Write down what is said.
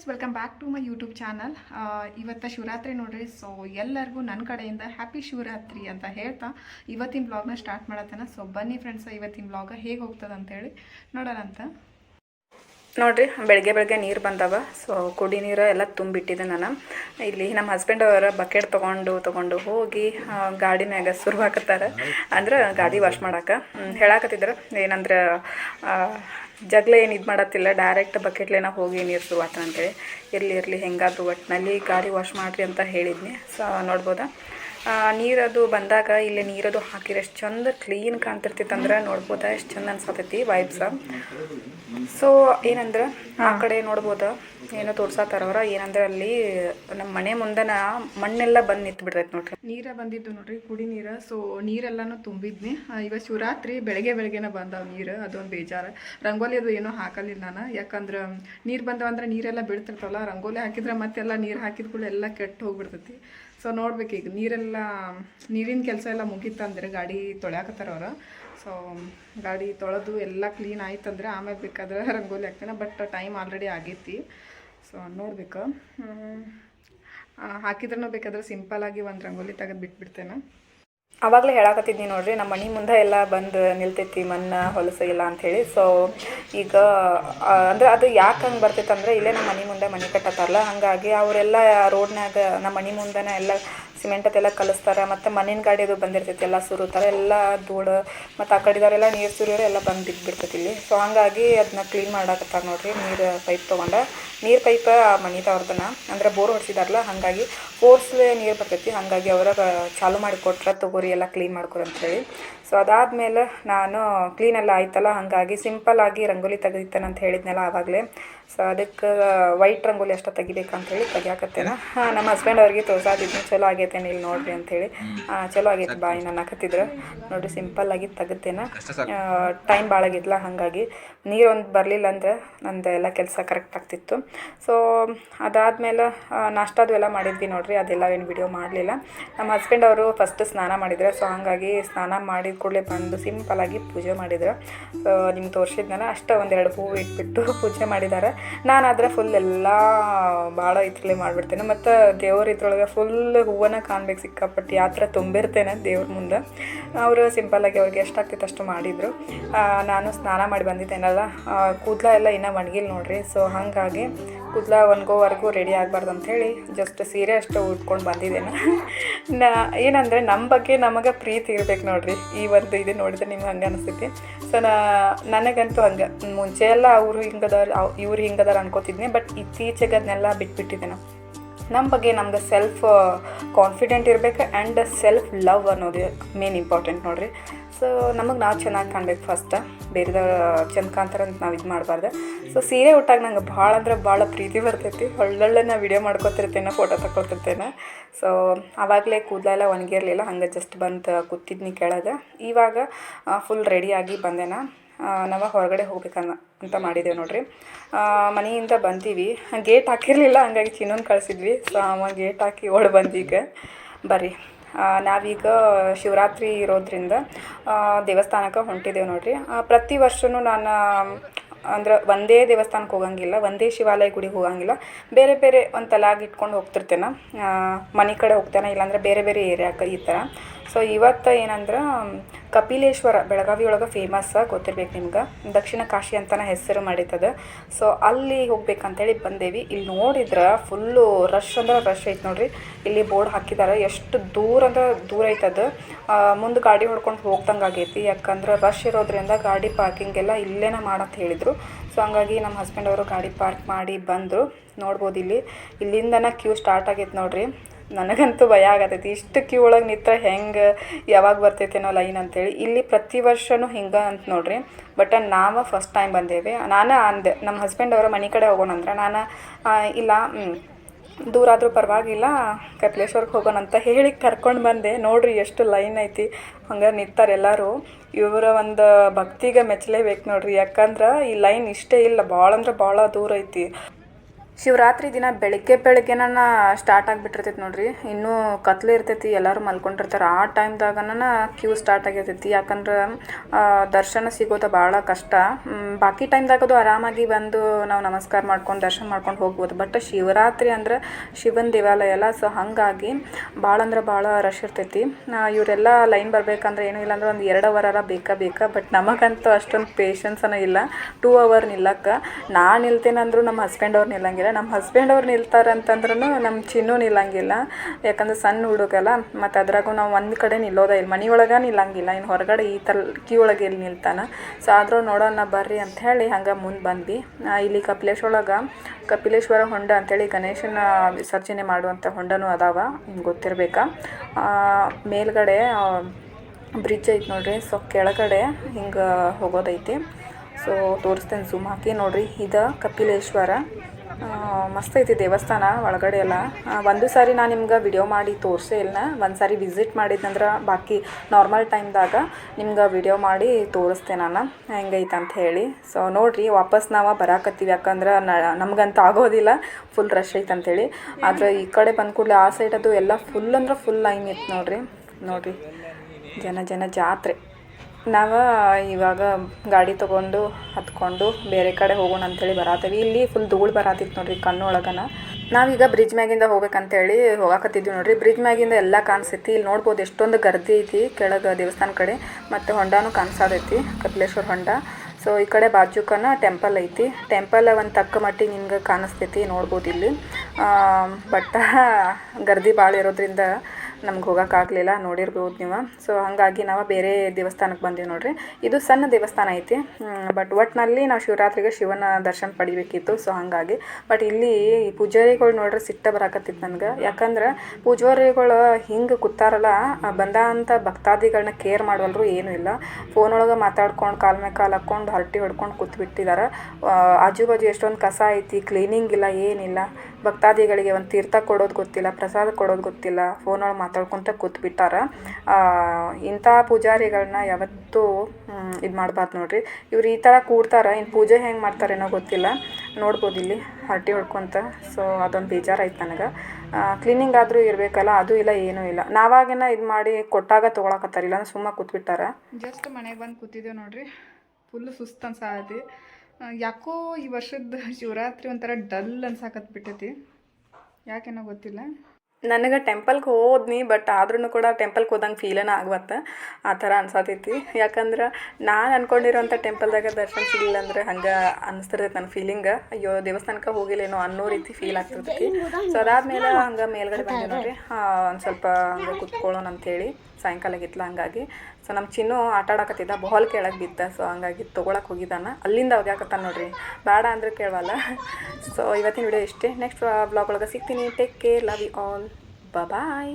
Friends welcome back to my YouTube channel ಇವತ್ತು ಶಿವರಾತ್ರಿ ನೋಡಿರಿ so ಎಲ್ಲರಿಗೂ ನನ್ನ ಕಡೆಯಿಂದ ಹ್ಯಾಪಿ ಶಿವರಾತ್ರಿ ಅಂತ ಹೇಳ್ತಾ ಇವತ್ತಿನ ಬ್ಲಾಗ್ನ ಸ್ಟಾರ್ಟ್ ಮಾಡತ್ತಾನೆ. ಸೊ ಬನ್ನಿ ಫ್ರೆಂಡ್ಸ್ ಇವತ್ತಿನ ಬ್ಲಾಗ್ ಹೇಗೆ ಹೋಗ್ತದೆ ಅಂತೇಳಿ ನೋಡೋಣ ಅಂತ. ನೋಡಿರಿ, ಬೆಳಗ್ಗೆ ಬೆಳಗ್ಗೆ ನೀರು ಬಂದವ ಸೊ ಕುಡಿ ನೀರು ಎಲ್ಲ ತುಂಬಿಟ್ಟಿದೆ ನಾನು. ಇಲ್ಲಿ ನಮ್ಮ ಹಸ್ಬೆಂಡ್ ಅವರ ಬಕೆಟ್ ತೊಗೊಂಡು ತೊಗೊಂಡು ಹೋಗಿ ಗಾಡಿ ಮ್ಯಾಗ ಹಾಕತ್ತಾರ. ಅಂದ್ರೆ ಗಾಡಿ ವಾಶ್ ಮಾಡಕ್ಕೆ ಹೇಳಾಕತ್ತಿದ್ರು, ಏನಂದ್ರೆ ಆ, ಜಗ್ಲ ಏನು ಇದು ಮಾಡತ್ತಿಲ್ಲ ಡೈರೆಕ್ಟ್ ಬಕೆಟ್ಲೇನ ಹೋಗಿ ನೀರು ಶುರು ಆತ ಅಂತೇಳಿ. ಇರಲಿ ಇರಲಿ ಹೆಂಗಾದರೂ ಒಟ್ಟಿನಲ್ಲಿ ಗಾಡಿ ವಾಶ್ ಮಾಡಿರಿ ಅಂತ ಹೇಳಿದ್ನಿ. ಸೊ ನೋಡ್ಬೋದಾ? ನೀರದು ಬಂದಾಗ ಇಲ್ಲಿ ನೀರದು ಹಾಕಿದ್ರೆ ಎಷ್ಟು ಚಂದ ಕ್ಲೀನ್ ಕಾಣ್ತಿರ್ತೈತಂದ್ರೆ ನೋಡ್ಬೋದು, ಎಷ್ಟು ಚಂದ ಅನ್ಸತೈತಿ ವೈಬ್ಸ ಸೊ ಏನಂದ್ರೆ ಆ ಕಡೆ ನೋಡ್ಬೋದ, ಏನೋ ತೋರ್ಸಾತಾರ ಅವ್ರ, ಏನಂದ್ರೆ ಅಲ್ಲಿ ನಮ್ಮ ಮನೆ ಮುಂದನ ಮಣ್ಣೆಲ್ಲ ಬಂದು ನಿಂತು ಬಿಡ್ತೈತೆ ನೋಡ್ರಿ. ನೀರ ಬಂದಿದ್ದು ನೋಡ್ರಿ, ಕುಡಿ ನೀರ. ಸೊ ನೀರೆಲ್ಲಾನು ತುಂಬಿದ್ನಿ. ಈಗ ಶಿವರಾತ್ರಿ ಬೆಳಗ್ಗೆ ಬೆಳಗ್ಗೆನ ಬಂದಾವ ನೀರು, ಅದೊಂದು ಬೇಜಾರು. ರಂಗೋಲಿ ಅದು ಏನೋ ಹಾಕಲಿಲ್ಲ ನಾನು. ಯಾಕಂದ್ರೆ ನೀರು ಬಂದವಂದ್ರೆ ನೀರೆಲ್ಲ ಬೀಳ್ತಿರ್ತಾವಲ್ಲ, ರಂಗೋಲಿ ಹಾಕಿದ್ರೆ ಮತ್ತೆಲ್ಲ ನೀರು ಹಾಕಿದ ಕೂಡ ಎಲ್ಲ ಕೆಟ್ಟು ಹೋಗ್ಬಿಡ್ತೈತಿ. ಸೊ ನೋಡ್ಬೇಕು ಈಗ ನೀರೆಲ್ಲ, ನೀರಿನ ಕೆಲಸ ಎಲ್ಲ ಮುಗೀತಂದ್ರೆ ಗಾಡಿ ತೊಳ್ಯಾಕತ್ತಾರ ಅವ್ರು. ಸೊ ಗಾಡಿ ತೊಳೆದು ಎಲ್ಲ ಕ್ಲೀನ್ ಆಯ್ತಂದ್ರೆ ಆಮೇಲೆ ಬೇಕಾದ್ರೆ ರಂಗೋಲಿ ಹಾಕ್ತೇನೆ ಬಟ್ ಟೈಮ್ ಆಲ್ರೆಡಿ ಆಗೈತಿ. ಸೊ ನೋಡ್ಬೇಕು. ಹಾಕಿದ್ರೂ ಬೇಕಾದ್ರೆ ಸಿಂಪಲಾಗಿ ಒಂದು ರಂಗೋಲಿ ತೆಗೆದು ಬಿಟ್ಬಿಡ್ತೇನೆ. ಅವಾಗಲೇ ಹೇಳಾಕತ್ತಿದ್ದೀನಿ ನೋಡ್ರಿ, ನಮ್ಮ ಮನೆ ಮುಂದೆ ಎಲ್ಲ ಬಂದು ನಿಲ್ತೈತಿ ಮಣ್ಣ, ಹೊಲಸು ಇಲ್ಲ ಅಂಥೇಳಿ. ಸೊ ಈಗ ಅಂದ್ರೆ ಅದು ಯಾಕೆ ಹಂಗೆ ಬರ್ತೈತೆ ಅಂದರೆ ಇಲ್ಲೇ ನಮ್ಮ ಮನೆ ಮುಂದೆ ಮನೆ ಕಟ್ಟತ್ತಾರಲ್ಲ, ಹಾಗಾಗಿ ಅವರೆಲ್ಲ ರೋಡ್ನಾಗ ನಮ್ಮ ಮನೆ ಮುಂದೆನೇ ಎಲ್ಲ ಸಿಮೆಂಟ್ ಅದೆಲ್ಲ ಕಲಿಸ್ತಾರೆ, ಮತ್ತು ಮಣ್ಣಿನ ಗಾಡಿ ಅದು ಬಂದಿರ್ತೈತಿ, ಎಲ್ಲ ಸುರುತ್ತಾರೆ, ಎಲ್ಲ ಧೂಳು, ಮತ್ತು ಆ ಕಡೆದವರೆಲ್ಲ ನೀರು ಸುರಿಯೋರು ಎಲ್ಲ ಬಂದು ಬಿದ್ದುಬಿಡ್ತೈತಿ ಇಲ್ಲಿ. ಸೊ ಹಂಗಾಗಿ ಅದನ್ನ ಕ್ಲೀನ್ ಮಾಡಾಕತ್ತಾರ ನೋಡ್ರಿ, ನೀರು ಪೈಪ್ ತೊಗೊಂಡು. ನೀರು ಪೈಪ್ ಮನಿದವ್ರದನ್ನ ಅಂದ್ರೆ ಬೋರ್ ಹೊಡ್ಸಿದಾರಲ್ಲ ಹಾಗಾಗಿ ಫೋರ್ಸ್ಲೇ ನೀರು ಬರ್ತೈತಿ, ಹಾಗಾಗಿ ಅವ್ರ ಚಾಲು ಮಾಡಿ ಕೊಟ್ರೆ ತಗೋರಿ, ಎಲ್ಲ ಕ್ಲೀನ್ ಮಾಡ್ಕೊರಿ ಅಂತೇಳಿ. ಸೊ ಅದಾದಮೇಲೆ ನಾನು ಕ್ಲೀನೆಲ್ಲ ಆಯ್ತಲ್ಲ ಹಾಗಾಗಿ ಸಿಂಪಲ್ಲಾಗಿ ರಂಗೋಲಿ ತೆಗಿತೇನೆ ಅಂತ ಹೇಳಿದ್ನಲ್ಲ ಆವಾಗಲೇ. ಸೊ ಅದಕ್ಕೆ ವೈಟ್ ರಂಗೋಲಿ ಅಷ್ಟೇ ತೆಗಿಬೇಕಂತ ಹೇಳಿ ತೆಗಿಯಾಕತ್ತೇನ. ಹಾಂ ನಮ್ಮ ಹಸ್ಬೆಂಡ್ ಅವ್ರಿಗೆ ತೋರ್ಸಾದಿದ್ನಿ ಚಲೋ ಆಗೈತೇನೆ ಇಲ್ಲಿ ನೋಡ್ರಿ ಅಂಥೇಳಿ ಚಲೋ ಆಗೈತೆ ಬಾಯಿ ನನ್ನ ಹಾಕತ್ತಿದ್ರು. ನೋಡಿರಿ ಸಿಂಪಲ್ಲಾಗಿ ತೆಗಿತೇನೆ ಟೈಮ್ ಭಾಳ ಆಗಿದ್ಲ ಹಾಗಾಗಿ. ನೀರು ಒಂದು ಬರಲಿಲ್ಲ ಅಂದ್ರೆ ನಂದು ಎಲ್ಲ ಕೆಲಸ ಕರೆಕ್ಟ್ ಆಗ್ತಿತ್ತು. ಸೊ ಅದಾದಮೇಲೆ ನಾಷ್ಟಾದು ಎಲ್ಲ ಮಾಡಿದ್ವಿ ನೋಡಿರಿ ಅದೆಲ್ಲ ಏನು ವಿಡಿಯೋ ಮಾಡಲಿಲ್ಲ. ನಮ್ಮ ಹಸ್ಬೆಂಡ್ ಅವರು ಫಸ್ಟ್ ಸ್ನಾನ ಮಾಡಿದ್ರು. ಸೊ ಹಾಗಾಗಿ ಸ್ನಾನ ಮಾಡಿದ ಕೂಡಲೇ ಬಂದು ಸಿಂಪಲಾಗಿ ಪೂಜೆ ಮಾಡಿದ್ರು. ನಿಮ್ಗೆ ತೋರಿಸಿದ್ನಲ್ಲ, ಅಷ್ಟೇ ಒಂದೆರಡು ಹೂವು ಇಟ್ಬಿಟ್ಟು ಪೂಜೆ ಮಾಡಿದ್ದಾರೆ ನಾನು ಆದರೆ ಫುಲ್ ಎಲ್ಲ ಭಾಳ ಇದ್ರಲ್ಲೇ ಮಾಡಿಬಿಡ್ತೇನೆ. ಮತ್ತು ದೇವ್ರ ಇದ್ರೊಳಗೆ ಫುಲ್ ಹೂವನ್ನ ಕಾಣ್ಬೇಕು ಸಿಕ್ಕಾಪಟ್ಟು ಯಾವ ಥರ ತುಂಬಿರ್ತೇನೆ ದೇವ್ರ ಮುಂದೆ. ಅವರು ಸಿಂಪಲ್ಲಾಗಿ ಅವ್ರಿಗೆ ಎಷ್ಟಾಗ್ತಿತ್ತು ಅಷ್ಟು ಮಾಡಿದರು. ನಾನು ಸ್ನಾನ ಮಾಡಿ ಬಂದಿದ್ದೇನಲ್ಲ ಕೂದಲ ಎಲ್ಲ ಇನ್ನೂ ಒಣಗಿಲ್ಲ ನೋಡ್ರಿ. ಸೊ ಹಾಗಾಗಿ ಕೂದಲ ಒಣಗೋವರೆಗೂ ರೆಡಿ ಆಗಬಾರ್ದು ಅಂಥೇಳಿ ಜಸ್ಟ್ ಸೀರೆ ಅಷ್ಟು ಉಟ್ಕೊಂಡು ಬಂದಿದ್ದೇನೆ. ನಾ, ಏನಂದರೆ ನಮ್ಮ ಬಗ್ಗೆ ನಮಗೆ ಪ್ರೀತಿ ಇರ್ಬೇಕು ನೋಡ್ರಿ. ಒಂದು ಇದು ನೋಡಿದ್ರೆ ನಿಮ್ಗೆ ಹಂಗೆ ಅನಿಸ್ತೈತಿ. ಸೊ ನಾ, ನನಗಂತೂ ಹಂಗೆ. ಮುಂಚೆ ಎಲ್ಲ ಅವರು ಹಿಂಗದಾರ ಇವ್ರು ಹಿಂಗದಾರ ಅನ್ಕೋತಿದ್ನಿ ಬಟ್ ಇತ್ತೀಚೆಗೆ ಅದನ್ನೆಲ್ಲ ಬಿಟ್ಬಿಟ್ಟಿದ್ದೆ ನಾವು ನಮ್ಮ ಬಗ್ಗೆ ನಮ್ದು ಸೆಲ್ಫ್ ಕಾನ್ಫಿಡೆಂಟ್ ಇರಬೇಕು ಆ್ಯಂಡ್ ಸೆಲ್ಫ್ ಲವ್ ಅನ್ನೋದು ಮೇನ್ ಇಂಪಾರ್ಟೆಂಟ್ ನೋಡ್ರಿ. ಸೊ ನಮಗೆ ನಾವು ಚೆನ್ನಾಗಿ ಕಾಣ್ಬೇಕು ಫಸ್ಟ್ ಬೇರೆದವ್ರು ಚಂದ ಕಾಣ್ತಾರೆ ಅಂತ ನಾವು ಇದು ಮಾಡಬಾರ್ದು. ಸೊ ಸೀರೆ ಉಟ್ಟಾಗ ನಂಗೆ ಭಾಳ ಅಂದ್ರೆ ಭಾಳ ಪ್ರೀತಿ ಬರ್ತೈತಿ. ಒಳ್ಳೊಳ್ಳೆ ನಾ ವಿಡಿಯೋ ಮಾಡ್ಕೊತಿರ್ತೇನೆ ಫೋಟೋ ತಗೊಳ್ತಿರ್ತೇನೆ ಸೊ ಆವಾಗಲೇ ಕೂದಲೆಲ್ಲ ಒಣಗಿರಲಿಲ್ಲ ಹಂಗೆ ಜಸ್ಟ್ ಬಂದು ಕೂತಿದ್ನಿ ಕೆಳಗೆ. ಇವಾಗ ಫುಲ್ ರೆಡಿಯಾಗಿ ಬಂದೆನಾ. ನಾವು ಹೊರಗಡೆ ಹೋಗ್ಬೇಕನ್ನ ಅಂತ ಮಾಡಿದ್ದೇವೆ ನೋಡ್ರಿ. ಮನೆಯಿಂದ ಬಂದೀವಿ. ಗೇಟ್ ಹಾಕಿರಲಿಲ್ಲ, ಹಂಗಾಗಿ ಚಿನ್ನೊಂದು ಕಳಿಸಿದ್ವಿ. ಸೊ ಅವ ಗೇಟ್ ಹಾಕಿ ಒಳ ಬಂದೀಗ ಬರ್ರಿ. ನಾವೀಗ ಶಿವರಾತ್ರಿ ಇರೋದ್ರಿಂದ ದೇವಸ್ಥಾನಕ್ಕೆ ಹೊಂಟಿದ್ದೇವೆ ನೋಡಿರಿ. ಪ್ರತಿ ವರ್ಷವೂ ನಾನು ಅಂದ್ರೆ ಒಂದೇ ದೇವಸ್ಥಾನಕ್ಕೆ ಹೋಗಂಗಿಲ್ಲ, ಒಂದೇ ಶಿವಾಲಯ ಗುಡಿಗೆ ಹೋಗಂಗಿಲ್ಲ. ಬೇರೆ ಬೇರೆ ಒಂದು ತಲಾಗಿ ಇಟ್ಕೊಂಡು ಹೋಗ್ತಿರ್ತೇನೆ. ಮನೆ ಕಡೆ ಹೋಗ್ತೇನೆ, ಇಲ್ಲಾಂದ್ರೆ ಬೇರೆ ಬೇರೆ ಏರಿಯಾಕ್ಕೆ ಈ ಥರ ಸೊ ಇವತ್ತು ಏನಂದ್ರೆ ಕಪಿಲೇಶ್ವರ ಬೆಳಗಾವಿ ಒಳಗೆ ಫೇಮಸ್ ಗೊತ್ತಿರ್ಬೇಕು ನಿಮ್ಗೆ? ದಕ್ಷಿಣ ಕಾಶಿ ಅಂತಲೇ ಹೆಸರು ಮಾಡಿತದ ಸೊ ಅಲ್ಲಿ ಹೋಗ್ಬೇಕಂತೇಳಿ ಬಂದೇವಿ. ಇಲ್ಲಿ ನೋಡಿದ್ರೆ ಫುಲ್ಲು ರಶ್ ಅಂದ್ರೆ ರಶ್ ಐತೆ ನೋಡ್ರಿ. ಇಲ್ಲಿ ಬೋರ್ಡ್ ಹಾಕಿದ್ದಾರೆ ಎಷ್ಟು ದೂರ ಅಂದ್ರೆ ದೂರ ಐತದ. ಮುಂದೆ ಗಾಡಿ ಹೊಡ್ಕೊಂಡು ಹೋಗ್ದಂಗೆ ಆಗೈತಿ. ಯಾಕಂದ್ರೆ ರಶ್ ಇರೋದ್ರಿಂದ ಗಾಡಿ ಪಾರ್ಕಿಂಗ್ ಎಲ್ಲ ಇಲ್ಲೇನ ಮಾಡಂತ ಹೇಳಿದರು. ಸೊ ಹಂಗಾಗಿ ನಮ್ಮ ಹಸ್ಬೆಂಡ್ ಅವರು ಗಾಡಿ ಪಾರ್ಕ್ ಮಾಡಿ ಬಂದರು ನೋಡ್ಬೋದು ಇಲ್ಲಿ. ಇಲ್ಲಿಂದನೇ ಕ್ಯೂ ಸ್ಟಾರ್ಟ್ ಆಗೈತೆ ನೋಡ್ರಿ. ನನಗಂತೂ ಭಯ ಆಗತ್ತೈತಿ ಇಷ್ಟು ಕ್ಯೂ ಒಳಗೆ ನಿಂತ್ರೆ ಹೆಂಗೆ, ಯಾವಾಗ ಬರ್ತೈತೇನೋ ಲೈನ್ ಅಂತೇಳಿ. ಇಲ್ಲಿ ಪ್ರತಿ ವರ್ಷವೂ ಹಿಂಗೆ ಅಂತ ನೋಡ್ರಿ. ಬಟ್ ನಾವು ಫಸ್ಟ್ ಟೈಮ್ ಬಂದೇವೆ. ನಾನು ಅಂದೆ, ನಮ್ಮ ಹಸ್ಬೆಂಡ್ ಅವರ ಮನೆ ಕಡೆ ಹೋಗೋಣ ಅಂದ್ರೆ ನಾನು ಇಲ್ಲ ದೂರ ಆದರೂ ಪರವಾಗಿಲ್ಲ, ಕಪಿಲೇಶ್ವರಕ್ಕೆ ಹೋಗೋಣ ಅಂತ ಹೇಳಿ ಕರ್ಕೊಂಡು ಬಂದೆ. ನೋಡ್ರಿ ಎಷ್ಟು ಲೈನ್ ಐತಿ. ಹಂಗೆ ನಿಂತಾರೆ ಎಲ್ಲರೂ. ಇವರ ಒಂದು ಭಕ್ತಿಗೆ ಮೆಚ್ಚಲೇಬೇಕು ನೋಡ್ರಿ. ಯಾಕಂದ್ರೆ ಈ ಲೈನ್ ಇಷ್ಟೇ ಇಲ್ಲ. ಭಾಳ ಅಂದ್ರೆ ಭಾಳ ದೂರ ಐತಿ. ಶಿವರಾತ್ರಿ ದಿನ ಬೆಳಗ್ಗೆ ಬೆಳಗ್ಗೆನ ಸ್ಟಾರ್ಟ್ ಆಗಿಬಿಟ್ಟಿರ್ತೈತಿ ನೋಡ್ರಿ. ಇನ್ನೂ ಕತ್ಲು ಇರ್ತೈತಿ, ಎಲ್ಲರೂ ಮಲ್ಕೊಂಡಿರ್ತಾರೆ. ಆ ಟೈಮ್ದಾಗನ ಕ್ಯೂ ಸ್ಟಾರ್ಟ್ ಆಗಿರ್ತೈತಿ ಯಾಕಂದ್ರೆ ದರ್ಶನ ಸಿಗೋದು ಭಾಳ ಕಷ್ಟ. ಬಾಕಿ ಟೈಮ್ದಾಗ ಅದು ಆರಾಮಾಗಿ ಬಂದು ನಾವು ನಮಸ್ಕಾರ ಮಾಡ್ಕೊಂಡು, ದರ್ಶನ ಮಾಡ್ಕೊಂಡು ಹೋಗ್ಬೋದು. ಬಟ್ ಶಿವರಾತ್ರಿ ಅಂದ್ರೆ ಶಿವನ ದೇವಾಲಯ ಎಲ್ಲ ಸೊ ಹಾಗಾಗಿ ಭಾಳ ಅಂದ್ರೆ ಭಾಳ ರಶ್ ಇರ್ತೈತಿ. ಇವರೆಲ್ಲ ಲೈನ್ ಬರ್ಬೇಕಂದ್ರೆ ಏನೂ ಇಲ್ಲ ಅಂದ್ರೆ ಒಂದು ಎರಡು ಅವರ ಬೇಕಾ ಬೇಕಾ. ಬಟ್ ನಮಗಂತೂ ಅಷ್ಟೊಂದು ಪೇಷನ್ಸನ ಇಲ್ಲ. ಟೂ ಅವರ್ ನಿಲ್ಲಕ್ಕೆ. ನಾನು ಅಂದರೂ ನಮ್ಮ ಹಸ್ಬೆಂಡ್ ಅವ್ರು ನಿಲ್ಲಂಗಿಲ್ಲ. ನಮ್ಮ ಹಸ್ಬೆಂಡ್ ಅವ್ರು ನಿಲ್ತಾರೆ ಅಂತಂದ್ರೂ ನಮ್ಮ ಚಿನ್ನು ನಿಲ್ಲಂಗಿಲ್ಲ. ಯಾಕಂದ್ರೆ ಸಣ್ಣ ಹುಡುಗಲ್ಲ, ಮತ್ತು ಅದ್ರಾಗೂ ನಾವು ಒಂದು ಕಡೆ ನಿಲ್ಲೋದೇ ಇಲ್ಲ. ಮನೆಯೊಳಗೆ ನಿಲ್ಲಂಗಿಲ್ಲ. ಇನ್ನು ಹೊರಗಡೆ ಈ ತಲ್ ಕಿ ಒಳಗೆ ಇಲ್ಲಿ ನಿಲ್ತಾನೆ? ಸೊ ಆದರೂ ನೋಡೋಣ ಬರ್ರಿ ಅಂತ ಹೇಳಿ ಹಂಗೆ ಮುಂದೆ ಬಂದ್ವಿ. ಇಲ್ಲಿ ಕಪಿಲೇಶ್ವರೊಳಗೆ ಕಪಿಲೇಶ್ವರ ಹೊಂಡ ಅಂಥೇಳಿ ಗಣೇಶನ ವಿಸರ್ಜನೆ ಮಾಡುವಂಥ ಹೊಂಡನೂ ಅದಾವ. ನಿಮ್ಗೆ ಗೊತ್ತಿರಬೇಕಾ? ಮೇಲ್ಗಡೆ ಬ್ರಿಡ್ಜ್ ಐತೆ ನೋಡ್ರಿ. ಸೊ ಕೆಳಗಡೆ ಹಿಂಗೆ ಹೋಗೋದೈತಿ. ಸೊ ತೋರಿಸ್ತೇನೆ ಝೂಮ್ ಹಾಕಿ. ನೋಡ್ರಿ, ಇದು ಕಪಿಲೇಶ್ವರ. ಮಸ್ತ್ ಐತಿ ದೇವಸ್ಥಾನ ಒಳಗಡೆ ಎಲ್ಲ. ಒಂದು ಸಾರಿ ನಾನು ನಿಮ್ಗೆ ವಿಡಿಯೋ ಮಾಡಿ ತೋರಿಸೇ ಇಲ್ಲ ಒಂದು ಸಾರಿ ವಿಸಿಟ್ ಮಾಡಿದ್ನಂದ್ರೆ ಬಾಕಿ ನಾರ್ಮಲ್ ಟೈಮ್ದಾಗ ನಿಮ್ಗೆ ವಿಡಿಯೋ ಮಾಡಿ ತೋರಿಸ್ತೆ ನಾನು. ಹೆಂಗೈತೆ ಅಂತ ಹೇಳಿ. ಸೊ ನೋಡಿರಿ ವಾಪಸ್ ನಾವು ಬರಾಕತ್ತೀವಿ. ಯಾಕಂದ್ರೆ ನಮ್ಗಂತ ಆಗೋದಿಲ್ಲ. ಫುಲ್ ರಶ್ ಐತೆ ಅಂತೇಳಿ ಆದ್ರೆ ಈ ಕಡೆ ಬಂದ ಕೂಡಲೇ ಆ ಸೈಡ್ ಅದು ಎಲ್ಲ ಫುಲ್ ಅಂದ್ರೆ ಫುಲ್ ಲೈನ್ ಇತ್ತು ನೋಡಿರಿ. ನೋಡಿರಿ. ಜನ ಜನ ಜಾತ್ರೆ. ನಾವು ಇವಾಗ ಗಾಡಿ ತೊಗೊಂಡು ಹತ್ಕೊಂಡು ಬೇರೆ ಕಡೆ ಹೋಗೋಣ ಅಂತೇಳಿ ಬರತ್ತೀವಿ ಇಲ್ಲಿ ಫುಲ್ ಧೂಳು ಬರತ್ತಿತ್ತು ನೋಡ್ರಿ ಕಣ್ಣು ಒಳಗನ. ನಾವೀಗ ಬ್ರಿಡ್ಜ್ ಮ್ಯಾಗಿಂದ ಹೋಗ್ಬೇಕಂತೇಳಿ ಹೋಗಾಕತ್ತಿದ್ವಿ ನೋಡ್ರಿ. ಬ್ರಿಡ್ಜ್ ಮ್ಯಾಗಿಂದ ಎಲ್ಲ ಕಾಣಿಸ್ತೈತಿ ಇಲ್ಲಿ ನೋಡ್ಬೋದು ಎಷ್ಟೊಂದು ಗರ್ದಿ ಐತಿ ಕೆಳಗೆ ದೇವಸ್ಥಾನ ಕಡೆ. ಮತ್ತು ಹೊಂಡನೂ ಕಾಣಿಸೋದೈತಿ, ಕಪಿಲೇಶ್ವರ ಹೊಂಡ. ಸೊ ಈ ಕಡೆ ಬಾಜುಕನ ಟೆಂಪಲ್ ಐತಿ. ಟೆಂಪಲ್ ಒಂದು ತಕ್ಕ ಮಟ್ಟಿಗೆ ನಿಮ್ಗೆ ಕಾಣಿಸ್ತೈತಿ ನೋಡ್ಬೋದು ಇಲ್ಲಿ. ಬಟ್ ಗರ್ದಿ ಭಾಳ ಇರೋದ್ರಿಂದ ನಮ್ಗೆ ಹೋಗೋಕ್ಕಾಗಲಿಲ್ಲ ನೋಡಿರ್ಬೋದು ನೀವು. ಸೊ ಹಾಗಾಗಿ ನಾವು ಬೇರೆ ದೇವಸ್ಥಾನಕ್ಕೆ ಬಂದೀವಿ ನೋಡ್ರಿ. ಇದು ಸಣ್ಣ ದೇವಸ್ಥಾನ ಐತಿ. ಬಟ್ ಒಟ್ಟಿನಲ್ಲಿ ನಾವು ಶಿವರಾತ್ರಿಗೆ ಶಿವನ ದರ್ಶನ ಪಡಿಬೇಕಿತ್ತು ಸೊ ಹಾಗಾಗಿ. ಬಟ್ ಇಲ್ಲಿ ಪೂಜಾರಿಗಳು ನೋಡ್ರಿ ಸಿಟ್ಟ ಬರಾಕತ್ತಿತ್ತು ನನಗೆ. ಯಾಕಂದ್ರೆ ಪೂಜಾರಿಗಳು ಹಿಂಗೆ ಕೂತಾರಲ್ಲ ಬಂದಂಥ ಭಕ್ತಾದಿಗಳನ್ನ ಕೇರ್ ಮಾಡುವಲ್ರು ಏನೂ ಇಲ್ಲ. ಫೋನ್ ಒಳಗೆ ಮಾತಾಡ್ಕೊಂಡು, ಕಾಲ್ ಮೇಲೆ ಕಾಲು ಹಾಕ್ಕೊಂಡು, ಹರಟಿ ಹೊಡ್ಕೊಂಡು ಕೂತ್ಬಿಟ್ಟಿದ್ದಾರೆ ಆಜು ಬಾಜು ಎಷ್ಟೊಂದು ಕಸ ಐತಿ ಕ್ಲೀನಿಂಗ್ ಇಲ್ಲ, ಏನಿಲ್ಲ. ಭಕ್ತಾದಿಗಳಿಗೆ ಒಂದು ತೀರ್ಥ ಕೊಡೋದು ಗೊತ್ತಿಲ್ಲ, ಪ್ರಸಾದ ಕೊಡೋದು ಗೊತ್ತಿಲ್ಲ ಫೋನ್ ಒಳಗೆ ಮಾತಾಡ್ಕೊತ ಕೂತ್ಬಿಟ್ಟಾರ. ಇಂಥ ಪೂಜಾರಿಗಳನ್ನ ಯಾವತ್ತೂ ಇದು ಮಾಡ್ಬಾರ್ದು ನೋಡಿರಿ. ಇವ್ರು ಈ ಥರ ಕೂಡ್ತಾರೆ ಇನ್ನು ಪೂಜೆ ಹೆಂಗೆ ಮಾಡ್ತಾರೇನೋ ಗೊತ್ತಿಲ್ಲ. ನೋಡ್ಬೋದು ಇಲ್ಲಿ ಹರಟಿ ಹೊಡ್ಕೊಂತ. ಸೊ, ಅದೊಂದು ಬೇಜಾರಾಯ್ತು ನನಗೆ. ಕ್ಲೀನಿಂಗ್ ಆದರೂ ಇರಬೇಕಲ್ಲ, ಅದು ಇಲ್ಲ, ಏನೂ ಇಲ್ಲ. ನಾವಾಗಿನ ಇದು ಮಾಡಿ ಕೊಟ್ಟಾಗ ತೊಗೊಳಕತ್ತಾರಿಲ್ಲ ಸುಮ್ಮ ಕೂತ್ಬಿಟ್ಟಾರ. ಜಸ್ಟ್ ಮನೆಗೆ ಬಂದು ಕೂತಿದ್ದೆ ನೋಡ್ರಿ. ಫುಲ್ ಸುಸ್ತು ಅನ್ಸಾತಿ ಯಾಕೋ ಈ ವರ್ಷದ ಶಿವರಾತ್ರಿ ಒಂಥರ ಡಲ್ ಅನ್ಸಾಕತ್ಬಿಟ್ಟೈತಿ. ಯಾಕೆನೋ ಗೊತ್ತಿಲ್ಲ. ನನಗೆ ಟೆಂಪಲ್ಗೆ ಹೋದ್ನಿ ಬಟ್ ಆದ್ರೂ ಕೂಡ ಟೆಂಪಲ್ಗೆ ಹೋದಂಗೆ ಫೀಲನ ಆಗ್ವತ್ತ. ಆ ಥರ ಅನ್ಸತೈತಿ. ಯಾಕಂದ್ರೆ ನಾನು ಅನ್ಕೊಂಡಿರೋಂಥ ಟೆಂಪಲ್ದಾಗ ದರ್ಶನ ಸಿಗಲಿಲ್ಲ ಅಂದ್ರೆ ಹಂಗೆ ಅನಿಸ್ತಿರ್ತೈತೆ ನನ್ನ ಫೀಲಿಂಗ ಅಯ್ಯೋ, ದೇವಸ್ಥಾನಕ್ಕೆ ಹೋಗಿಲ್ಲೇನೋ ಅನ್ನೋ ರೀತಿ ಫೀಲ್ ಆಗ್ತಿರ್ತೈತಿ. ಸೊ ಅದಾದ್ಮೇಲೆ ಹಂಗೆ ಮೇಲ್ಗಡೆ ಬಂದೆ ನೋಡ್ರಿ. ಒಂದು ಸ್ವಲ್ಪ ಹಂಗೆ ಕುತ್ಕೊಳ್ಳೋಣ ಅಂತೇಳಿ ಸಾಯಂಕಾಲ ಆಗಿತ್ತಲ್ಲ ಹಂಗಾಗಿ. ಸೊ ನಮ್ಮ ಚಿನ್ನು ಆಟ ಆಡಕತ್ತಿದ್ದ ಬಾಲ್ ಕೆಳಗೆ ಬಿದ್ದ. ಸೊ ಹಂಗಾಗಿ ತೊಗೊಳಕ್ಕೆ ಹೋಗಿದ್ದಾನ. ಅಲ್ಲಿಂದ ಒಗ್ಯಾಕತ್ತಾನ ನೋಡ್ರಿ. ಬೇಡ ಅಂದ್ರೆ ಕೇಳವಲ್ಲ. ಸೊ ಇವತ್ತಿನ ವಿಡಿಯೋ ಇಷ್ಟೇ. ನೆಕ್ಸ್ಟ್ ಬ್ಲಾಗ್ ಒಳಗೆ ಸಿಗ್ತೀನಿ. Take care love you all bye